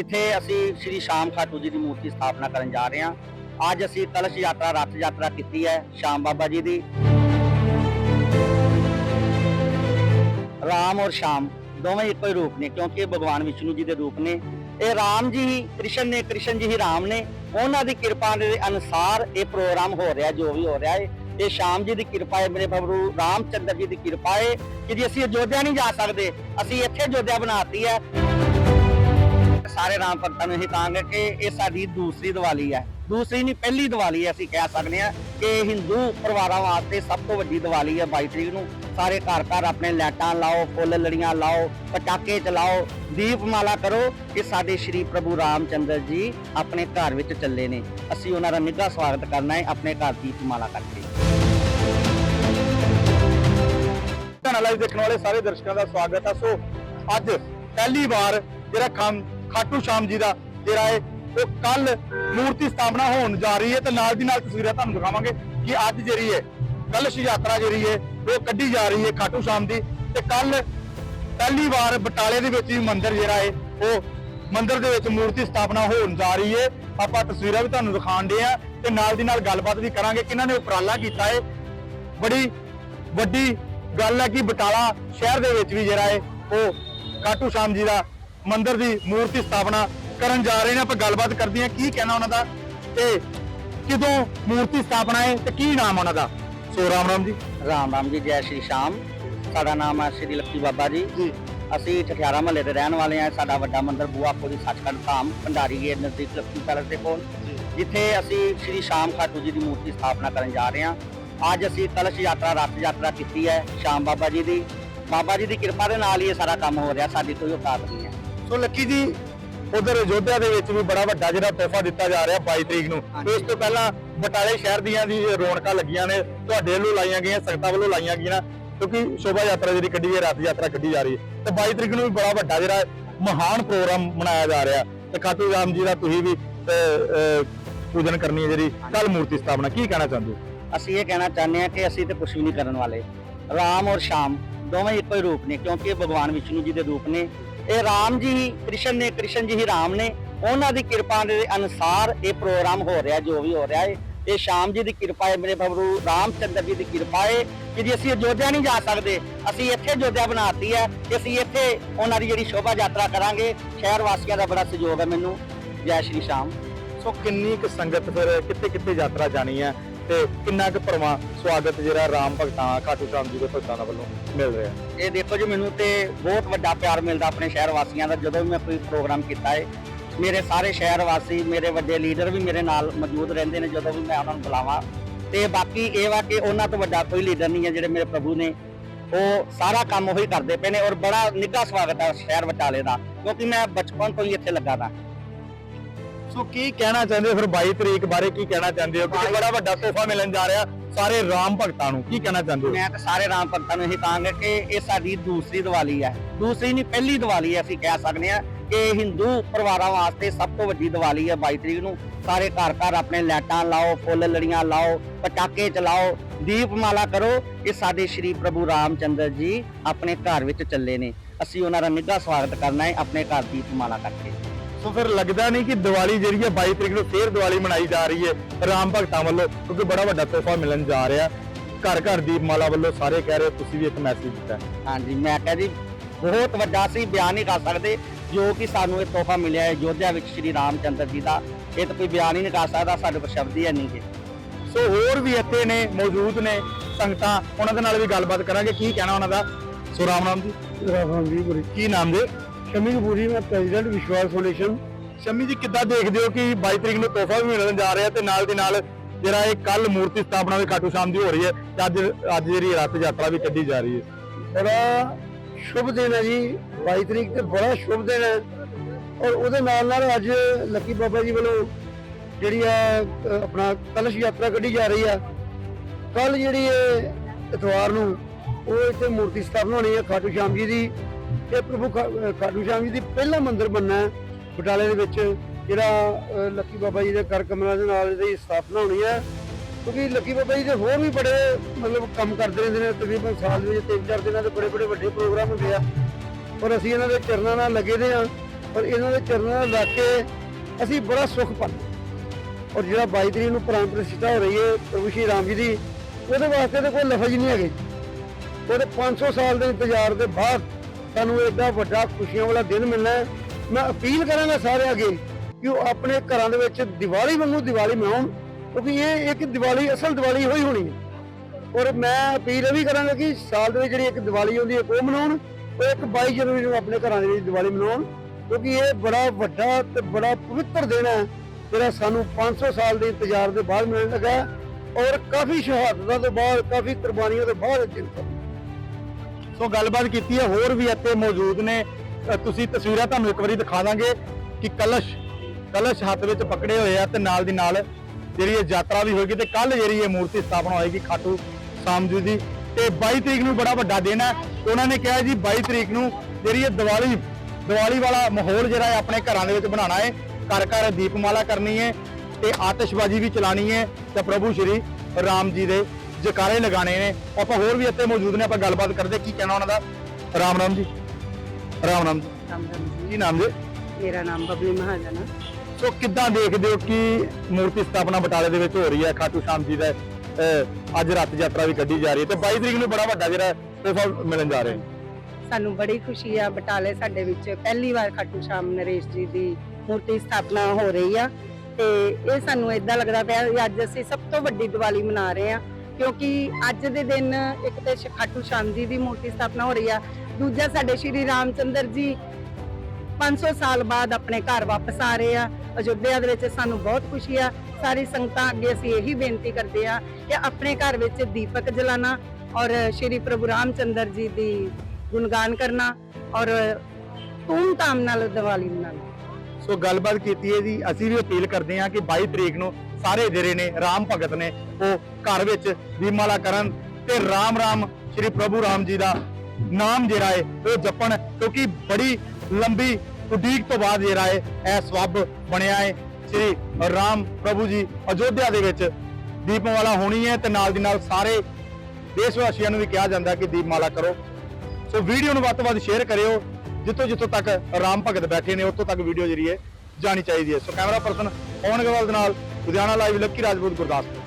ਜਿੱਥੇ ਅਸੀਂ ਸ੍ਰੀ ਸ਼ਾਮ ਖਾਟੂ ਜੀ ਦੀ ਮੂਰਤੀ ਸਥਾਪਨਾ ਕਰਨ ਜਾ ਰਹੇ ਹਾਂ। ਅੱਜ ਅਸੀਂ ਕਲਸ਼ ਯਾਤਰਾ, ਰਥ ਯਾਤਰਾ ਕੀਤੀ ਹੈ ਸ਼ਾਮ ਬਾਬਾ ਜੀ ਦੀ। ਰਾਮ ਔਰ ਸ਼ਾਮ ਦੋਵੇਂ ਇੱਕੋ ਹੀ ਰੂਪ ਨੇ, ਕਿਉਂਕਿ ਇਹ ਭਗਵਾਨ ਵਿਸ਼ਨੂੰ ਜੀ ਦੇ ਰੂਪ ਨੇ। ਇਹ ਰਾਮ ਜੀ ਹੀ, ਕ੍ਰਿਸ਼ਨ ਨੇ, ਕ੍ਰਿਸ਼ਨ ਜੀ ਹੀ ਰਾਮ ਨੇ। ਉਹਨਾਂ ਦੀ ਕਿਰਪਾ ਦੇ ਅਨੁਸਾਰ ਇਹ ਪ੍ਰੋਗਰਾਮ ਹੋ ਰਿਹਾ, ਜੋ ਵੀ ਹੋ ਰਿਹਾ ਹੈ। ਇਹ ਸ਼ਾਮ ਜੀ ਦੀ ਕਿਰਪਾ ਹੈ, ਮੇਰੇ ਪ੍ਰਭੂ ਰਾਮਚੰਦਰ ਜੀ ਦੀ ਕਿਰਪਾ ਹੈ ਕਿ ਜੀ ਅਸੀਂ ਅਯੋਧਿਆ ਨਹੀਂ ਜਾ ਸਕਦੇ, ਅਸੀਂ ਇੱਥੇ ਅਯੋਧਿਆ ਬਣਾਤੀ ਹੈ। ਸਾਰੇ ਰਾਮ ਭਗਤਾਂ ਨੂੰ ਅਸੀਂ ਕਹਾਂਗੇ ਕਿ ਇਹ ਸਾਡੀ ਦੂਸਰੀ ਦੀਵਾਲੀ ਹੈ। ਦੂਸਰੀ ਨਹੀਂ, ਪਹਿਲੀ ਦੀਵਾਲੀ ਹੈ, ਅਸੀਂ ਕਹਿ ਸਕਦੇ ਹਾਂ ਕਿ ਹਿੰਦੂ ਪਰਿਵਾਰਾਂ ਵਾਸਤੇ ਸਭ ਤੋਂ ਵੱਡੀ ਦੀਵਾਲੀ ਹੈ 22 ਤਰੀਕ ਨੂੰ। ਸਾਰੇ ਘਰ ਘਰ ਆਪਣੇ ਲਾਈਟਾਂ ਲਾਓ, ਫੁੱਲ ਲੜੀਆਂ ਲਾਓ, ਪਟਾਕੇ ਚਲਾਓ, ਦੀਪਮਾਲਾ ਕਰੋ ਕਿ ਸਾਡੇ ਸ਼੍ਰੀ ਪ੍ਰਭੂ ਰਾਮਚੰਦਰ ਜੀ ਆਪਣੇ ਘਰ ਵਿੱਚ ਚੱਲੇ ਨੇ। ਅਸੀਂ ਉਹਨਾਂ ਦਾ ਨਿੱਘਾ ਸਵਾਗਤ ਕਰਨਾ ਹੈ ਆਪਣੇ ਘਰ ਦੀਪਮਾਲਾ ਕਰਕੇ। ਧਾਨਾ ਲਾਈਵ ਦੇਖਣ ਵਾਲੇ ਸਾਰੇ ਦਰਸ਼ਕਾਂ ਦਾ ਸਵਾਗਤ ਹੈ। ਸੋ ਅੱਜ ਪਹਿਲੀ ਵਾਰ ਜਿਹੜਾ ਖੰ ਖਾਟੂ ਸ਼ਾਮ ਜੀ ਦਾ ਜਿਹੜਾ ਹੈ ਉਹ ਕੱਲ ਮੂਰਤੀ ਸਥਾਪਨਾ ਹੋਣ ਜਾ ਰਹੀ ਹੈ ਤੇ ਨਾਲ ਦੀ ਨਾਲ ਤਸਵੀਰਾਂ ਤੁਹਾਨੂੰ ਦਿਖਾਵਾਂਗੇ ਕਿ ਅੱਜ ਜਿਹੜੀ ਹੈ ਕਲਸ਼ ਯਾਤਰਾ ਜਿਹੜੀ ਹੈ, ਉਹ ਕੱਢੀ ਜਾ ਰਹੀ ਹੈ ਖਾਟੂ ਸ਼ਾਮ ਦੀ ਤੇ ਕੱਲ ਪਹਿਲੀ ਵਾਰ ਬਟਾਲੇ ਦੇ ਵਿੱਚ ਵੀ ਮੰਦਿਰ ਜਿਹੜਾ ਹੈ, ਉਹ ਮੰਦਿਰ ਦੇ ਵਿੱਚ ਮੂਰਤੀ ਸਥਾਪਨਾ ਹੋਣ ਜਾ ਰਹੀ ਹੈ। ਆਪਾਂ ਤਸਵੀਰਾਂ ਵੀ ਤੁਹਾਨੂੰ ਦਿਖਾਣ ਦੇ ਆ ਤੇ ਨਾਲ ਦੀ ਨਾਲ ਗੱਲਬਾਤ ਵੀ ਕਰਾਂਗੇ ਕਿਹਨਾਂ ਨੇ ਉਪਰਾਲਾ ਕੀਤਾ ਹੈ। ਬੜੀ ਵੱਡੀ ਗੱਲ ਹੈ ਕਿ ਬਟਾਲਾ ਸ਼ਹਿਰ ਦੇ ਵਿੱਚ ਵੀ ਜਿਹੜਾ ਹੈ, ਉਹ ਕਾਟੂ ਸ਼ਾਮ ਜੀ ਦਾ ਮੰਦਿਰ ਦੀ ਮੂਰਤੀ ਸਥਾਪਨਾ ਕਰਨ ਜਾ ਰਹੇ ਨੇ। ਆਪਾਂ ਗੱਲਬਾਤ ਕਰਦੇ ਹਾਂ ਕੀ ਕਹਿਣਾ ਉਹਨਾਂ ਦਾ ਤੇ ਕਿਦੋਂ ਮੂਰਤੀ ਸਥਾਪਨਾ ਹੈ ਤੇ ਕੀ ਨਾਮ ਉਹਨਾਂ ਦਾ? ਸੋ ਰਾਮ ਰਾਮ ਜੀ। ਰਾਮ ਰਾਮ ਜੀ ਜੈ ਸ਼੍ਰੀ ਸ਼ਾਮ। ਸਾਡਾ ਨਾਮ ਹੈ ਸ਼੍ਰੀ ਲੱਕੀ ਬਾਬਾ ਜੀ। ਜੀ। ਅਸੀਂ ਠਠਿਆਰਾ ਮਹੱਲੇ ਦੇ ਰਹਿਣ ਵਾਲੇ ਹਾਂ। ਸਾਡਾ ਵੱਡਾ ਮੰਦਿਰ ਬੂਆਪੁਰੀ ਸੱਚਖੰਡ ਧਾਮ ਭੰਡਾਰੀ ਗੇਟ ਨਜ਼ਦੀਕ ਲੱਕੀ ਪੈਲਸ ਦੇ ਕੋਲ। ਜਿੱਥੇ ਅਸੀਂ ਸ੍ਰੀ ਸ਼ਾਮ ਖਾਟੂ ਜੀ ਦੀ ਮੂਰਤੀ ਸਥਾਪਨਾ ਕਰਨ ਜਾ ਰਹੇ ਹਾਂ। ਅੱਜ ਅਸੀਂ ਕਲਸ਼ ਯਾਤਰਾ ਰੱਥ ਯਾਤਰਾ ਕੀਤੀ ਹੈ ਸ਼ਾਮ ਬਾਬਾ ਜੀ ਦੀ। ਬਾਬਾ ਜੀ ਦੀ ਕਿਰਪਾ ਦੇ ਨਾਲ ਹੀ ਇਹ ਸਾਰਾ ਕੰਮ ਹੋ ਰਿਹਾ। ਸਾਡੀ ਕੋਈ ਔਕਾਤ ਨਹੀਂ ਹੈ। ਸੋ ਲੱਕੀ ਜੀ ਉਧਰ ਅਯੋਧਿਆ ਦੇ ਵਿੱਚ ਵੀ ਬੜਾ ਵੱਡਾ ਜਿਹੜਾ ਤੋਹਫਾ ਦਿੱਤਾ ਜਾ ਰਿਹਾ 22 ਤਰੀਕ ਨੂੰ। ਇਸ ਤੋਂ ਪਹਿਲਾਂ ਬਟਾਲੇ ਸ਼ਹਿਰ ਦੀਆਂ ਵੀ ਰੌਣਕਾਂ ਲੱਗੀਆਂ ਨੇ ਤੁਹਾਡੇ ਵੱਲੋਂ ਲਾਈਆਂ ਗਈਆਂ ਸੰਗਤਾਂ ਵੱਲੋਂ ਲਾਈਆਂ ਗਈਆਂ ਕਿਉਂਕਿ ਸ਼ੋਭਾ ਯਾਤਰਾ ਜਿਹੜੀ ਕੱਢੀ ਹੈ ਰੱਥ ਯਾਤਰਾ ਕੱਢੀ ਜਾ ਰਹੀ ਹੈ। ਤੇ 22 ਤਰੀਕ ਨੂੰ ਵੀ ਬੜਾ ਵੱਡਾ ਜਿਹੜਾ ਮਹਾਨ ਪ੍ਰੋਗਰਾਮ ਮਨਾਇਆ ਜਾ ਰਿਹਾ। ਤੇ ਖਾਟੂ ਰਾਮ ਜੀ ਦਾ ਤੁਸੀਂ ਵੀ ਪੂਜਨ ਕਰਨੀ ਹੈ ਜਿਹੜੀ ਕੱਲ ਮੂਰਤੀ ਸਥਾਪਨਾ ਕੀ ਕਹਿਣਾ ਚਾਹੁੰਦੇ ਅਸੀਂ ਇਹ ਕਹਿਣਾ ਚਾਹੁੰਦੇ ਹਾਂ ਕਿ ਅਸੀਂ ਤੇ ਕੁਝ ਵੀ ਨਹੀਂ ਕਰਨ ਵਾਲੇ। ਰਾਮ ਔਰ ਸ਼ਾਮ ਦੋਵੇਂ ਇੱਕੋ ਹੀ ਰੂਪ ਨੇ ਕਿਉਂਕਿ ਇਹ ਭਗਵਾਨ ਵਿਸ਼ਨੂੰ ਜੀ ਦੇ ਰੂਪ ਨੇ। ਇਹ ਰਾਮ ਜੀ ਹੀ, ਕ੍ਰਿਸ਼ਨ ਨੇ, ਕ੍ਰਿਸ਼ਨ ਜੀ ਹੀ ਰਾਮ ਨੇ। ਉਹਨਾਂ ਦੀ ਕਿਰਪਾ ਦੇ ਅਨੁਸਾਰ ਇਹ ਪ੍ਰੋਗਰਾਮ ਹੋ ਰਿਹਾ, ਜੋ ਵੀ ਹੋ ਰਿਹਾ ਹੈ ਇਹ ਸ਼ਾਮ ਜੀ ਦੀ ਕਿਰਪਾ ਹੈ ਮੇਰੇ ਪ੍ਰਭੂ ਰਾਮਚੰਦਰ ਜੀ ਦੀ ਕਿਰਪਾ ਹੈ ਕਿ ਜੀ ਅਸੀਂ ਅਯੋਧਿਆ ਨਹੀਂ ਜਾ ਸਕਦੇ। ਅਸੀਂ ਇੱਥੇ ਅਯੋਧਿਆ ਬਣਾਤੀ ਹੈ ਕਿ ਅਸੀਂ ਇੱਥੇ ਉਹਨਾਂ ਦੀ ਜਿਹੜੀ ਸ਼ੋਭਾ ਯਾਤਰਾ ਕਰਾਂਗੇ। ਸ਼ਹਿਰ ਵਾਸੀਆਂ ਦਾ ਬੜਾ ਸਹਿਯੋਗ ਹੈ ਮੈਨੂੰ। ਜੈ ਸ਼੍ਰੀ ਸ਼ਾਮ। ਸੋ ਕਿੰਨੀ ਕੁ ਸੰਗਤ ਫਿਰ ਕਿੱਥੇ ਕਿੱਥੇ ਯਾਤਰਾ ਜਾਣੀ ਹੈ ਤੇ ਕਿੰਨਾ ਕੁ ਭਰਵਾਂ ਸਵਾਗਤ ਜਿਹੜਾ ਰਾਮ ਭਗਤਾਂ ਖਾਟੂ ਸ਼ਾਮ ਜੀ ਦੇ ਭਗਤਾਂ ਦਾ ਵੱਲੋਂ ਮਿਲ ਰਿਹਾ? ਇਹ ਦੇਖੋ ਜੀ, ਮੈਨੂੰ ਤੇ ਬਹੁਤ ਵੱਡਾ ਪਿਆਰ ਮਿਲਦਾ ਆਪਣੇ ਸ਼ਹਿਰ ਵਾਸੀਆਂ ਦਾ, ਜਦੋਂ ਵੀ ਮੈਂ ਕੋਈ ਪ੍ਰੋਗਰਾਮ ਕੀਤਾ ਹੈ ਮੇਰੇ ਸਾਰੇ ਸ਼ਹਿਰ ਵਾਸੀ, ਮੇਰੇ ਵੱਡੇ ਲੀਡਰ ਵੀ ਮੇਰੇ ਨਾਲ ਮੌਜੂਦ ਰਹਿੰਦੇ ਨੇ, ਜਦੋਂ ਵੀ ਮੈਂ ਉਹਨਾਂ ਨੂੰ ਬੁਲਾਵਾਂ। ਤੇ ਬਾਕੀ ਇਹ ਵਾ ਕਿ ਉਹਨਾਂ ਤੋਂ ਵੱਡਾ ਕੋਈ ਲੀਡਰ ਨਹੀਂ ਹੈ, ਜਿਹੜੇ ਮੇਰੇ ਪ੍ਰਭੂ ਨੇ। ਉਹ ਸਾਰਾ ਕੰਮ ਉਹੀ ਕਰਦੇ ਪਏ ਨੇ ਔਰ ਬੜਾ ਨਿੱਘਾ ਸਵਾਗਤ ਹੈ ਸ਼ਹਿਰ ਬਟਾਲੇ ਦਾ, ਕਿਉਂਕਿ ਮੈਂ ਬਚਪਨ ਤੋਂ ਹੀ ਇੱਥੇ ਲੱਗਾ ਦਾ। ਸੋ ਕੀ ਕਹਿਣਾ ਚਾਹੁੰਦੇ ਹੋ? ਫਿਰ 22 ਤਰੀਕ ਬਾਰੇ ਕੀ ਕਹਿਣਾ ਚਾਹੁੰਦੇ ਹੋ? ਕਿ ਬੜਾ ਵੱਡਾ ਤੋਹਫਾ ਮਿਲਣ ਜਾ ਰਿਹਾ ਸਾਰੇ ਰਾਮ ਭਗਤਾਂ ਨੂੰ। ਕੀ ਕਹਿਣਾ ਚਾਹੁੰਦੇ ਹੋ? ਮੈਂ ਤਾਂ ਸਾਰੇ ਰਾਮ ਭਗਤਾਂ ਨੂੰ ਇਹ ਕਹਾਂਗਾ ਕਿ ਇਹ ਸਾਡੀ ਦੂਸਰੀ ਦੀਵਾਲੀ ਹੈ। ਦੂਸਰੀ ਨਹੀਂ ਪਹਿਲੀ ਦੀਵਾਲੀ ਹੈ ਅਸੀਂ ਕਹਿ ਸਕਦੇ ਹਾਂ ਕਿ ਹਿੰਦੂ ਪਰਿਵਾਰਾਂ ਵਾਸਤੇ ਸਭ ਤੋਂ ਵੱਡੀ ਦੀਵਾਲੀ ਹੈ 22 ਤਰੀਕ ਨੂੰ। ਸਾਰੇ ਘਰ ਘਰ ਆਪਣੇ ਲਾਈਟਾਂ ਲਾਓ ਫੁੱਲ ਲੜੀਆਂ ਲਾਓ ਪਟਾਕੇ ਚਲਾਓ ਦੀਪਮਾਲਾ ਕਰੋ। ਕਿ ਸਾਡੇ ਸ਼੍ਰੀ ਪ੍ਰਭੂ ਰਾਮਚੰਦਰ ਜੀ ਆਪਣੇ ਘਰ ਵਿੱਚ ਚੱਲੇ ਨੇ। ਅਸੀਂ ਉਹਨਾਂ ਦਾ ਨਿੱਘਾ ਸਵਾਗਤ ਕਰਨਾ ਹੈ ਆਪਣੇ ਘਰ ਦੀਪਮਾਲਾ ਕਰਕੇ। ਸੋ ਫਿਰ ਲੱਗਦਾ ਨਹੀਂ ਕਿ ਦੀਵਾਲੀ ਜਿਹੜੀ ਹੈ 22 ਤਰੀਕ ਨੂੰ ਫੇਰ ਦੀਵਾਲੀ ਮਨਾਈ ਜਾ ਰਹੀ ਹੈ। ਰਾਮ ਭਗਤਾਂ ਵੱਲੋਂ ਕਿਉਂਕਿ ਬੜਾ ਵੱਡਾ ਤੋਹਫਾ ਮਿਲਣ ਜਾ ਰਿਹਾ। ਘਰ ਘਰ ਦੀਪਮਾਲਾ ਵੱਲੋਂ ਸਾਰੇ ਕਹਿ ਰਹੇ ਤੁਸੀਂ ਵੀ ਇੱਕ ਮੈਸੇਜ ਦਿੱਤਾ ਹੈ। ਹਾਂਜੀ ਮੈਂ ਕਿਹਾ ਜੀ ਬਹੁਤ ਵੱਡਾ ਸੀ ਬਿਆਨ ਨਹੀਂ ਕਰ ਸਕਦੇ ਜੋ ਕਿ ਸਾਨੂੰ ਇਹ ਤੋਹਫਾ ਮਿਲਿਆ ਹੈ। ਯੋਧਿਆ ਵਿੱਚ ਸ਼੍ਰੀ ਰਾਮਚੰਦਰ ਜੀ ਦਾ ਇਹ ਤਾਂ ਕੋਈ ਬਿਆਨ ਹੀ ਨਹੀਂ ਕਰ ਸਕਦਾ ਸਾਡੇ ਕੋਲ ਸ਼ਬਦ ਹੀ ਹੈ ਨਹੀਂ ਜੀ ਸੋ ਹੋਰ ਵੀ ਇੱਥੇ ਨੇ ਮੌਜੂਦ ਨੇ ਸੰਗਤਾਂ ਉਹਨਾਂ ਦੇ ਨਾਲ ਵੀ ਗੱਲਬਾਤ ਕਰਾਂਗੇ। ਕੀ ਕਹਿਣਾ ਉਹਨਾਂ ਦਾ? ਸੋ ਰਾਮ ਰਾਮ ਜੀ। ਰਾਮ ਜੀ ਗੁਰੀ ਕੀ ਨਾਮ ਜੀ? ਸ਼ਮੀ ਕਪੂਰੀ ਮੈਂ ਪ੍ਰੈਜ਼ੀਡੈਂਟ ਵਿਸ਼ਵਾਸ ਫਾਊਂਡੇਸ਼ਨ। ਸ਼ਮੀ ਜੀ, ਕਿੱਦਾਂ ਦੇਖਦੇ ਹੋ ਕਿ 22 ਤਰੀਕ ਨੂੰ ਤੋਹਫਾ ਵੀ ਮਿਲਣ ਜਾ ਰਿਹਾ ਤੇ ਨਾਲ ਦੀ ਨਾਲ ਜਿਹੜਾ ਇਹ ਕੱਲ ਮੂਰਤੀ ਸਥਾਪਨਾ ਵੀ ਖਾਟੂ ਸ਼ਾਮ ਦੀ ਹੋ ਰਹੀ ਹੈ ਤੇ ਅੱਜ ਅੱਜ ਜਿਹੜੀ ਰੱਥ ਯਾਤਰਾ ਵੀ ਕੱਢੀ ਜਾ ਰਹੀ ਹੈ। ਬੜਾ ਸ਼ੁਭ ਦਿਨ ਹੈ ਜੀ 22 ਤਰੀਕ ਤੇ ਬੜਾ ਸ਼ੁਭ ਦਿਨ ਹੈ। ਔਰ ਉਹਦੇ ਨਾਲ ਨਾਲ ਅੱਜ ਲੱਕੀ ਬਾਬਾ ਜੀ ਵੱਲੋਂ ਜਿਹੜੀ ਹੈ ਆਪਣਾ ਕਲਸ਼ ਯਾਤਰਾ ਕੱਢੀ ਜਾ ਰਹੀ ਹੈ ਕੱਲ ਜਿਹੜੀ ਇਹ ਇਤਵਾਰ ਨੂੰ ਉਹ ਇੱਥੇ ਮੂਰਤੀ ਸਥਾਪਨਾ ਹੋਣੀ ਹੈ ਖਾਟੂ ਸ਼ਾਮ ਜੀ ਦੀ। ਇਹ ਪ੍ਰਭੂ ਖਾ- ਅ, ਸ਼ਾਮ ਜੀ ਦੀ ਪਹਿਲਾ ਮੰਦਿਰ ਬਣਨਾ ਬਟਾਲੇ ਦੇ ਵਿੱਚ। ਜਿਹੜਾ ਲੱਕੀ ਬਾਬਾ ਜੀ ਦੇ ਕਰ ਕਮਲਾਂ ਦੇ ਨਾਲ ਇਹਦੀ ਸਥਾਪਨਾ ਹੋਣੀ ਹੈ। ਕਿਉਂਕਿ ਲੱਕੀ ਬਾਬਾ ਜੀ ਦੇ ਹੋਰ ਵੀ ਬੜੇ ਮਤਲਬ ਕੰਮ ਕਰਦੇ ਰਹਿੰਦੇ ਨੇ ਤਕਰੀਬਨ ਸਾਲ ਵਿੱਚ ਤਿੰਨ ਚਾਰ ਦਿਨਾਂ ਦੇ ਬੜੇ ਬੜੇ ਵੱਡੇ ਪ੍ਰੋਗਰਾਮ ਹੁੰਦੇ ਆ। ਔਰ ਅਸੀਂ ਇਹਨਾਂ ਦੇ ਚਰਨਾਂ ਨਾਲ ਲੱਗੇ ਦੇ ਆ ਔਰ ਇਹਨਾਂ ਦੇ ਚਰਨਾਂ ਨਾਲ ਲੱਗ ਕੇ ਅਸੀਂ ਬੜਾ ਸੁੱਖ ਪਾਉਂਦੇ ਔਰ ਜਿਹੜਾ 22 ਤਰੀਕ ਨੂੰ ਪ੍ਰਾਣ ਪ੍ਰਤਿਸ਼ਠਾ ਹੋ ਰਹੀ ਹੈ ਪ੍ਰਭੂ ਸ਼੍ਰੀ ਰਾਮ ਜੀ ਦੀ ਉਹਦੇ ਵਾਸਤੇ ਤਾਂ ਕੋਈ ਲਫ਼ਜ਼ ਹੀ ਨਹੀਂ ਹੈਗੇ। ਉਹਦੇ 500 ਸਾਲ ਦੇ ਇੰਤਜ਼ਾਰ ਦੇ ਬਾਅਦ ਸਾਨੂੰ ਐਡਾ ਵੱਡਾ ਖੁਸ਼ੀਆਂ ਵਾਲਾ ਦਿਨ ਮਿਲਣਾ ਹੈ। ਮੈਂ ਅਪੀਲ ਕਰਾਂਗਾ ਸਾਰਿਆਂ ਅੱਗੇ ਕਿ ਉਹ ਆਪਣੇ ਘਰਾਂ ਦੇ ਵਿੱਚ ਦੀਵਾਲੀ ਵਾਂਗੂ ਦੀਵਾਲੀ ਮਨਾਉਣ, ਕਿਉਂਕਿ ਇਹ ਇੱਕ ਦੀਵਾਲੀ, ਅਸਲ ਦੀਵਾਲੀ ਹੋਈ ਹੋਣੀ ਹੈ। ਔਰ ਮੈਂ ਅਪੀਲ ਇਹ ਵੀ ਕਰਾਂਗਾ ਕਿ ਸਾਲ ਦੇ ਵਿੱਚ ਜਿਹੜੀ ਇੱਕ ਦੀਵਾਲੀ ਆਉਂਦੀ ਹੈ, ਉਹ ਮਨਾਉਣ। ਉਹ ਇੱਕ 22 ਜਨਵਰੀ ਨੂੰ ਆਪਣੇ ਘਰਾਂ ਦੇ ਵਿੱਚ ਦੀਵਾਲੀ ਮਨਾਉਣ, ਕਿਉਂਕਿ ਇਹ ਬੜਾ ਵੱਡਾ ਤੇ ਬੜਾ ਪਵਿੱਤਰ ਦਿਨ ਹੈ, ਜਿਹੜਾ ਸਾਨੂੰ 500 ਸਾਲ ਦੇ ਇੰਤਜ਼ਾਰ ਦੇ ਬਾਅਦ ਮਿਲਣ ਲੱਗਾ ਔਰ ਕਾਫੀ ਸ਼ਹਾਦਤਾਂ ਤੋਂ ਬਾਅਦ, ਕਾਫੀ ਕੁਰਬਾਨੀਆਂ ਤੋਂ ਬਾਅਦ ਇਹ ਤੋਂ ਗੱਲਬਾਤ ਕੀਤੀ ਹੈ, ਹੋਰ ਵੀ ਇੱਥੇ ਮੌਜੂਦ ਨੇ। ਤੁਸੀਂ ਤਸਵੀਰਾਂ ਤੁਹਾਨੂੰ ਇੱਕ ਵਾਰੀ ਦਿਖਾ ਦਾਂਗੇ ਕਿ ਕਲਸ਼ ਕਲਸ਼ ਹੱਥ ਵਿੱਚ ਪਕੜੇ ਹੋਏ ਆ ਤੇ ਨਾਲ ਦੀ ਨਾਲ ਜਿਹੜੀ ਇਹ ਯਾਤਰਾ ਵੀ ਹੋਏਗੀ ਤੇ ਕੱਲ ਜਿਹੜੀ ਇਹ ਮੂਰਤੀ ਸਥਾਪਨਾ ਹੋਏਗੀ ਖਾਟੂ ਸ਼ਾਮ ਜੀ ਦੀ। ਤੇ 22 ਤਰੀਕ ਨੂੰ ਬੜਾ ਵੱਡਾ ਦਿਨ ਹੈ। ਉਹਨਾਂ ਨੇ ਕਿਹਾ ਜੀ 22 ਤਰੀਕ ਨੂੰ ਜਿਹੜੀ ਇਹ ਦੀਵਾਲੀ ਦੀਵਾਲੀ ਵਾਲਾ ਮਾਹੌਲ ਜਿਹੜਾ ਹੈ ਆਪਣੇ ਘਰਾਂ ਦੇ ਵਿੱਚ ਬਣਾਉਣਾ ਹੈ। ਘਰ ਘਰ ਦੀਪਮਾਲਾ ਕਰਨੀ ਹੈ ਤੇ ਆਤਿਸ਼ਬਾਜ਼ੀ ਵੀ ਚਲਾਣੀ ਹੈ ਤੇ ਪ੍ਰਭੂ ਸ਼੍ਰੀ ਰਾਮ ਜੀ ਦੇ ਜਕਾਰੇ ਲਗਾਣੇ ਨੇ। ਆਪਾਂ ਹੋਰ ਵੀ ਇੱਥੇ ਮੌਜੂਦ ਨੇ ਆਪਾਂ ਗੱਲਬਾਤ ਕਰਦੇ ਕੀ ਕਹਿਣਾ ਉਹਨਾਂ ਦਾ? ਰਾਮ ਰਾਮ ਜੀ। ਰਾਮ ਰਾਮ ਜੀ। ਰਾਮ ਰਾਮ ਜੀ। ਕੀ ਨਾਮ ਜੀ? ਮੇਰਾ ਨਾਮ ਬਬਲੀ ਮਹਾਜਨ ਹੈ ਸੋ ਕਿੱਦਾਂ ਦੇਖਦੇ ਹੋ ਕਿ ਮੂਰਤੀ ਸਥਾਪਨਾ ਬਟਾਲੇ ਦੇ ਵਿੱਚ ਹੋ ਰਹੀ ਹੈ? ਖਾਟੂ ਸ਼ਾਮ ਜੀ ਦਾ ਅਹ, ਅੱਜ ਰੱਥ ਯਾਤਰਾ ਵੀ ਕੱਢੀ ਜਾ ਰਹੀ ਹੈ ਤੇ 22 ਤਰੀਕ ਨੂੰ ਬੜਾ ਵੱਡਾ ਜਿਹੜਾ ਤੋਹਫਾ ਮਿਲਣ ਜਾ ਰਿਹਾ ਹੈ। ਸਾਨੂੰ ਬੜੀ ਖੁਸ਼ੀ ਆ ਬਟਾਲੇ ਸਾਡੇ ਵਿੱਚ ਪਹਿਲੀ ਵਾਰ ਖਾਟੂ ਸ਼ਾਮ ਨਰੇਸ਼ ਜੀ ਦੀ ਮੂਰਤੀ ਸਥਾਪਨਾ ਹੋ ਰਹੀ ਆ। ਤੇ ਇਹ ਸਾਨੂੰ ਇਦਾਂ ਲੱਗਦਾ ਪਿਆ ਵੀ ਅੱਜ ਅਸੀਂ ਸਭ ਤੋਂ ਵੱਡੀ ਦੀਵਾਲੀ ਮਨਾ ਰਹੇ ਆ। ਕਿਉਂਕਿ ਅੱਜ ਦੇ ਦਿਨ ਇੱਕ ਤੇ ਖਾਟੂ ਸ਼ਾਮ ਜੀ ਦੀ ਮੂਰਤੀ ਸਥਾਪਨਾ ਹੋ ਰਹੀ ਆ, ਦੂਜਾ ਸਾਡੇ ਸ਼੍ਰੀ ਰਾਮਚੰਦਰ ਜੀ 500 ਸਾਲ ਬਾਅਦ ਆਪਣੇ ਘਰ ਵਾਪਸ ਆ ਰਹੇ ਆ, ਅਯੁੱਧਿਆ ਦੇ ਵਿੱਚ ਸਾਨੂੰ ਬਹੁਤ ਖੁਸ਼ੀ ਆ, ਸਾਰੀ ਸੰਗਤਾਂ ਅੱਗੇ ਅਸੀਂ ਇਹੀ ਬੇਨਤੀ ਕਰਦੇ ਆ ਕਿ ਆਪਣੇ ਘਰ ਵਿੱਚ ਦੀਪਕ ਜਲਾਣਾ ਔਰ ਸ਼੍ਰੀ ਪ੍ਰਭੂ ਰਾਮਚੰਦਰ ਜੀ ਦੀ ਗੁਣਗਾਨ ਕਰਨਾ ਔਰ ਧੂਮ-ਧਾਮ ਨਾਲ ਦੀਵਾਲੀ ਮਨਾਉਣਾ। ਸੋ ਗੱਲਬਾਤ ਕੀਤੀ ਹੈ ਜੀ, ਅਸੀਂ ਵੀ ਅਪੀਲ ਕਰਦੇ ਹਾਂ ਕਿ 22 ਤਰੀਕ ਨੂੰ ਸਾਰੇ ਜਿਹੜੇ ਨੇ, ਰਾਮ ਭਗਤ ਨੇ, ਉਹ ਘਰ ਵਿੱਚ ਦੀਪਮਾਲਾ ਕਰਨ ਤੇ ਰਾਮ ਰਾਮ ਸ਼੍ਰੀ ਪ੍ਰਭੂ ਰਾਮ ਜੀ ਦਾ ਨਾਮ ਜਿਹੜਾ ਹੈ, ਉਹ ਜਪਣ, ਕਿਉਂਕਿ ਬੜੀ ਲੰਬੀ ਉਡੀਕ ਤੋਂ ਬਾਅਦ ਜਿਹੜਾ ਹੈ, ਇਹ ਸਵੱਬ ਬਣਿਆ ਹੈ। ਸ਼੍ਰੀ ਰਾਮ ਪ੍ਰਭੂ ਜੀ ਅਯੋਧਿਆ ਦੇ ਵਿੱਚ ਦੀਪਮਾਲਾ ਹੋਣੀ ਹੈ ਤੇ ਨਾਲ ਦੀ ਨਾਲ ਸਾਰੇ ਦੇਸ਼ ਵਾਸੀਆਂ ਨੂੰ ਵੀ ਕਿਹਾ ਜਾਂਦਾ ਕਿ ਦੀਪਮਾਲਾ ਕਰੋ। ਸੋ ਵੀਡੀਓ ਨੂੰ ਵੱਧ ਤੋਂ ਵੱਧ ਸ਼ੇਅਰ ਕਰਿਓ, ਜਿੱਥੋਂ ਜਿੱਥੋਂ ਤੱਕ ਰਾਮ ਭਗਤ ਬੈਠੇ ਨੇ, ਉੱਥੋਂ ਤੱਕ ਵੀਡੀਓ ਜਿਹੜੀ ਹੈ ਜਾਣੀ ਚਾਹੀਦੀ ਹੈ। ਸੋ ਕੈਮਰਾ ਪਰਸਨ ਪਵਨ ਗਵਾਲ ਦੇ ਨਾਲ ਲੁਧਿਆਣਾ ਲਾਈਵ ਲੱਕੀ ਰਾਜਪੂਤ ਗੁਰਦਾਸਪੁਰ।